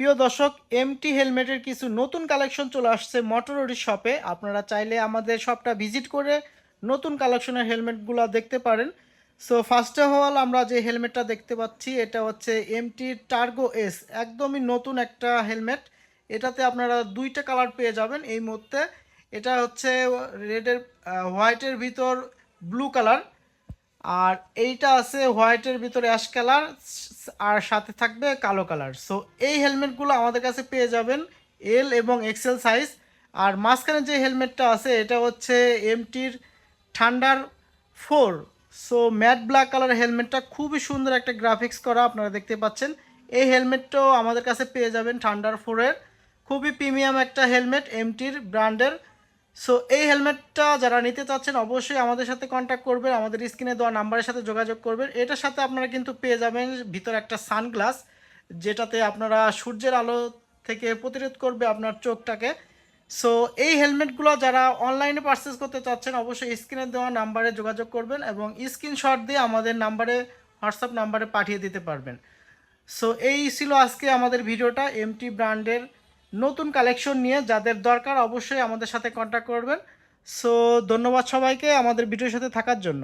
প্রিয় দর্শক এমটি হেলমেটের কিছু নতুন কালেকশন চলে আসছে মোটরোডি শপে আপনারা চাইলে আমাদের শপটা ভিজিট করে নতুন কালেকশনের হেলমেটগুলো দেখতে পারেন। সো ফার্স্ট অফ অল আমরা যে হেলমেটটা দেখতে পাচ্ছি, এটা হচ্ছে এমটি টার্গো এস একদমই নতুন একটা হেলমেট এটাতে আপনারা দুইটা কালার পেয়ে যাবেন এই মুহূর্তে। এটা হচ্ছে রেডের হোয়াইটের ভিতর ব্লু কালার আর এইটা আছে হোয়াইটের ভিতরে অ্যাশ কালার আর সাথে থাকবে কালো কালার। সো এই হেলমেটগুলো আমাদের কাছে পেয়ে যাবেন এল এবং এক্সেল সাইজ আর মাঝখানে যে হেলমেটটা আছে, এটা হচ্ছে এমটির thunder four so matt black colour হেলমেটটা খুবই সুন্দর একটা গ্রাফিক্স করা আপনারা দেখতে পাচ্ছেন। এই হেলমেটটাও আমাদের কাছে পেয়ে যাবেন ঠান্ডার ফোরের খুবই প্রিমিয়াম একটা হেলমেট এমটির ব্র্যান্ডের সো এই হেলমেটটা যারা নিতে চাচ্ছেন, অবশ্যই আমাদের সাথে কন্ট্যাক্ট করবেন, আমাদের স্ক্রিনে দেওয়া নাম্বারের সাথে যোগাযোগ করবেন। এটার সাথে আপনারা কিন্তু পেয়ে যাবেন ভিতরে একটা সানগ্লাস যেটাতে আপনারা সূর্যের আলো থেকে প্রতিরোধ করবে আপনার চোখটাকে। সো এই হেলমেটগুলো যারা অনলাইনে পারচেস করতে চাচ্ছেন, অবশ্যই স্ক্রিনে দেওয়া নাম্বারে যোগাযোগ করবেন এবং স্ক্রিনশট দিয়ে আমাদের নাম্বারে হোয়াটসঅ্যাপ নাম্বারে পাঠিয়ে দিতে পারবেন। সো এই ছিল আজকে আমাদের ভিডিওটা এমটি ব্র্যান্ডের নতুন কালেকশন নিয়ে যাদের দরকার অবশ্যই আমাদের সাথে কন্ট্যাক্ট করবেন। সো ধন্যবাদ সবাইকে আমাদের ভিডিওর সাথে থাকার জন্য।